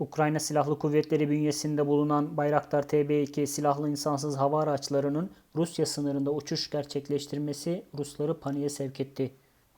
Ukrayna Silahlı Kuvvetleri bünyesinde bulunan Bayraktar TB2 silahlı insansız hava araçlarının Rusya sınırında uçuş gerçekleştirmesi Rusları paniğe sevk etti.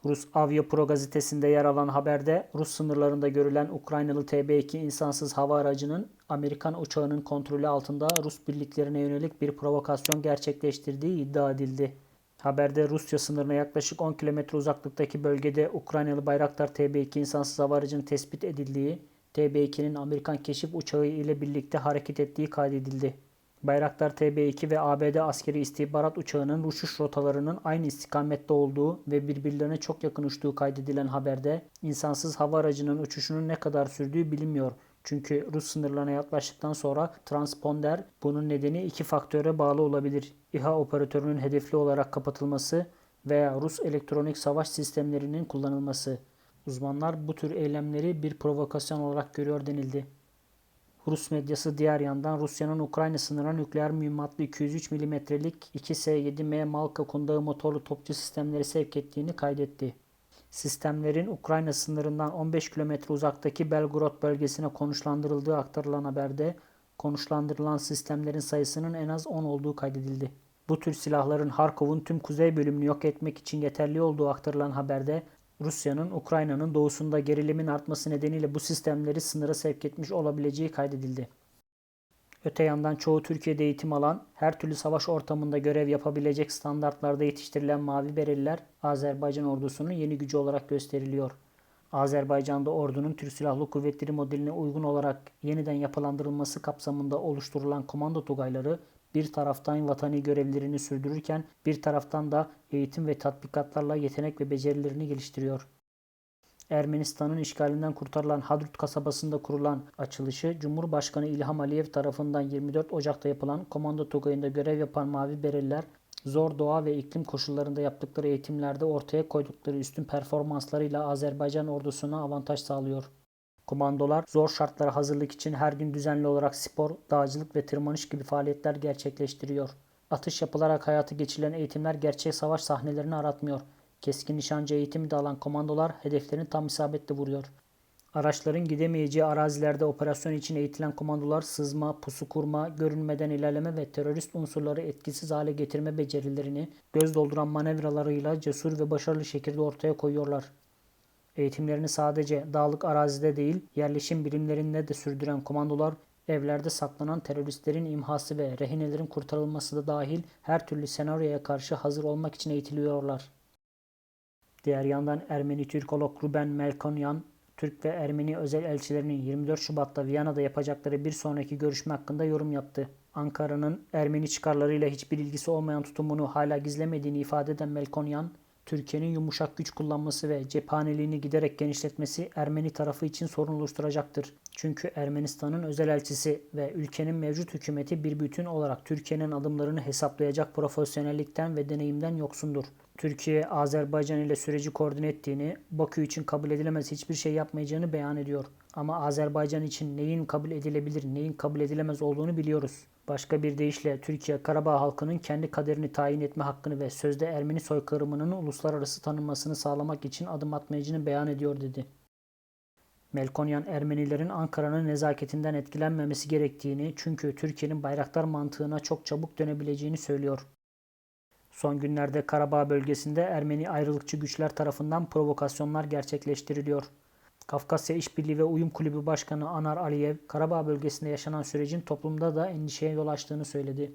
Rus Avyapro gazetesinde yer alan haberde Rus sınırlarında görülen Ukraynalı TB2 insansız hava aracının Amerikan uçağının kontrolü altında Rus birliklerine yönelik bir provokasyon gerçekleştirdiği iddia edildi. Haberde Rusya sınırına yaklaşık 10 kilometre uzaklıktaki bölgede Ukraynalı Bayraktar TB2 insansız hava aracının tespit edildiği, TB2'nin Amerikan keşif uçağı ile birlikte hareket ettiği kaydedildi. Bayraktar TB2 ve ABD askeri istihbarat uçağının uçuş rotalarının aynı istikamette olduğu ve birbirlerine çok yakın uçtuğu kaydedilen haberde insansız hava aracının uçuşunun ne kadar sürdüğü bilinmiyor. Çünkü Rus sınırlarına yaklaştıktan sonra transponder bunun nedeni iki faktöre bağlı olabilir. İHA operatörünün hedefli olarak kapatılması veya Rus elektronik savaş sistemlerinin kullanılması. Uzmanlar bu tür eylemleri bir provokasyon olarak görüyor denildi. Rus medyası diğer yandan Rusya'nın Ukrayna sınırına nükleer mühimmatlı 203 mm'lik 2S-7M Malka kundağı motorlu topçu sistemleri sevk ettiğini kaydetti. Sistemlerin Ukrayna sınırından 15 kilometre uzaktaki Belgorod bölgesine konuşlandırıldığı aktarılan haberde konuşlandırılan sistemlerin sayısının en az 10 olduğu kaydedildi. Bu tür silahların Harkov'un tüm kuzey bölümünü yok etmek için yeterli olduğu aktarılan haberde Rusya'nın Ukrayna'nın doğusunda gerilimin artması nedeniyle bu sistemleri sınıra sevk etmiş olabileceği kaydedildi. Öte yandan çoğu Türkiye'de eğitim alan, her türlü savaş ortamında görev yapabilecek standartlarda yetiştirilen Mavi Bereliler Azerbaycan ordusunun yeni gücü olarak gösteriliyor. Azerbaycan'da ordunun Türk Silahlı Kuvvetleri modeline uygun olarak yeniden yapılandırılması kapsamında oluşturulan komando tugayları bir taraftan vatani görevlerini sürdürürken bir taraftan da eğitim ve tatbikatlarla yetenek ve becerilerini geliştiriyor. Ermenistan'ın işgalinden kurtarılan Hadrut kasabasında kurulan açılışı Cumhurbaşkanı İlham Aliyev tarafından 24 Ocak'ta yapılan komando tugayında görev yapan Mavi Bereliler zor doğa ve iklim koşullarında yaptıkları eğitimlerde ortaya koydukları üstün performanslarıyla Azerbaycan ordusuna avantaj sağlıyor. Komandolar zor şartlara hazırlık için her gün düzenli olarak spor, dağcılık ve tırmanış gibi faaliyetler gerçekleştiriyor. Atış yapılarak hayatı geçirilen eğitimler gerçek savaş sahnelerini aratmıyor. Keskin nişancı eğitimi de alan komandolar hedeflerini tam isabetle vuruyor. Araçların gidemeyeceği arazilerde operasyon için eğitilen komandolar sızma, pusu kurma, görünmeden ilerleme ve terörist unsurları etkisiz hale getirme becerilerini göz dolduran manevralarıyla cesur ve başarılı şekilde ortaya koyuyorlar. Eğitimlerini sadece dağlık arazide değil, yerleşim birimlerinde de sürdüren komandolar, evlerde saklanan teröristlerin imhası ve rehinelerin kurtarılması da dahil her türlü senaryoya karşı hazır olmak için eğitiliyorlar. Diğer yandan Ermeni Türkolog Ruben Melkonyan, Türk ve Ermeni özel elçilerinin 24 Şubat'ta Viyana'da yapacakları bir sonraki görüşme hakkında yorum yaptı. Ankara'nın Ermeni çıkarlarıyla hiçbir ilgisi olmayan tutumunu hala gizlemediğini ifade eden Melkonyan, Türkiye'nin yumuşak güç kullanması ve cephaneliğini giderek genişletmesi Ermeni tarafı için sorun oluşturacaktır. Çünkü Ermenistan'ın özel elçisi ve ülkenin mevcut hükümeti bir bütün olarak Türkiye'nin adımlarını hesaplayacak profesyonellikten ve deneyimden yoksundur. Türkiye, Azerbaycan ile süreci koordine ettiğini, Bakü için kabul edilemez hiçbir şey yapmayacağını beyan ediyor. Ama Azerbaycan için neyin kabul edilebilir, neyin kabul edilemez olduğunu biliyoruz. Başka bir deyişle Türkiye, Karabağ halkının kendi kaderini tayin etme hakkını ve sözde Ermeni soykırımının uluslararası tanınmasını sağlamak için adım atmayacağını beyan ediyor dedi. Melkonyan Ermenilerin Ankara'nın nezaketinden etkilenmemesi gerektiğini çünkü Türkiye'nin bayraktar mantığına çok çabuk dönebileceğini söylüyor. Son günlerde Karabağ bölgesinde Ermeni ayrılıkçı güçler tarafından provokasyonlar gerçekleştiriliyor. Kafkasya İşbirliği ve Uyum Kulübü Başkanı Anar Aliyev, Karabağ bölgesinde yaşanan sürecin toplumda da endişeye yol açtığını söyledi.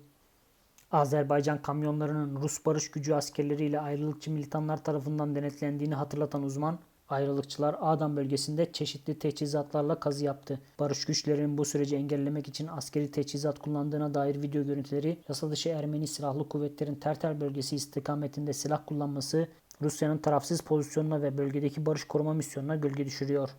Azerbaycan kamyonlarının Rus barış gücü askerleriyle ayrılıkçı militanlar tarafından denetlendiğini hatırlatan uzman, ayrılıkçılar Adam bölgesinde çeşitli teçhizatlarla kazı yaptı. Barış güçlerinin bu süreci engellemek için askeri teçhizat kullandığına dair video görüntüleri, yasa dışı Ermeni silahlı kuvvetlerin Terter bölgesi istikametinde silah kullanması Rusya'nın tarafsız pozisyonuna ve bölgedeki barış koruma misyonuna gölge düşürüyor.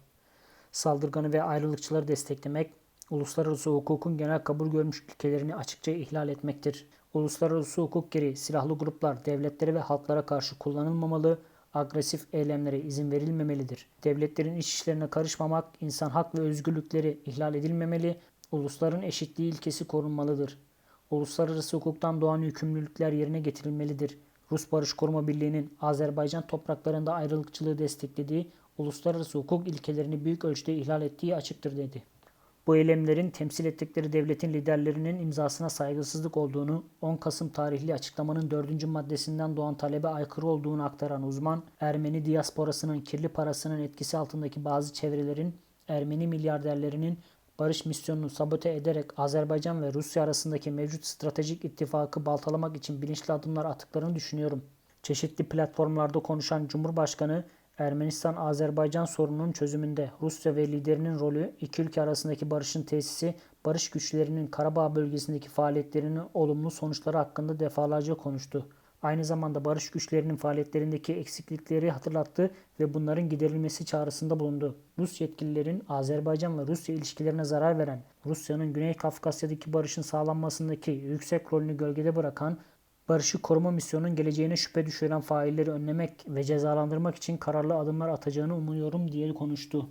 Saldırganı ve ayrılıkçıları desteklemek, uluslararası hukukun genel kabul görmüş ülkelerini açıkça ihlal etmektir. Uluslararası hukuk geri silahlı gruplar devletlere ve halklara karşı kullanılmamalı, agresif eylemlere izin verilmemelidir. Devletlerin iç işlerine karışmamak, insan hak ve özgürlükleri ihlal edilmemeli, ulusların eşitliği ilkesi korunmalıdır. Uluslararası hukuktan doğan yükümlülükler yerine getirilmelidir. Rus Barış Koruma Birliği'nin Azerbaycan topraklarında ayrılıkçılığı desteklediği, uluslararası hukuk ilkelerini büyük ölçüde ihlal ettiği açıktır dedi. Bu eylemlerin temsil ettikleri devletin liderlerinin imzasına saygısızlık olduğunu, 10 Kasım tarihli açıklamanın 4. maddesinden doğan talebe aykırı olduğunu aktaran uzman, Ermeni diasporasının kirli parasının etkisi altındaki bazı çevrelerin Ermeni milyarderlerinin barış misyonunu sabote ederek Azerbaycan ve Rusya arasındaki mevcut stratejik ittifakı baltalamak için bilinçli adımlar attıklarını düşünüyorum. Çeşitli platformlarda konuşan Cumhurbaşkanı, Ermenistan-Azerbaycan sorununun çözümünde Rusya ve liderinin rolü, iki ülke arasındaki barışın tesisi, barış güçlerinin Karabağ bölgesindeki faaliyetlerinin olumlu sonuçları hakkında defalarca konuştu. Aynı zamanda barış güçlerinin faaliyetlerindeki eksiklikleri hatırlattı ve bunların giderilmesi çağrısında bulundu. Rus yetkililerin Azerbaycan ve Rusya ilişkilerine zarar veren, Rusya'nın Güney Kafkasya'daki barışın sağlanmasındaki yüksek rolünü gölgede bırakan, barışı koruma misyonunun geleceğine şüphe düşüren failleri önlemek ve cezalandırmak için kararlı adımlar atacağını umuyorum diye konuştu.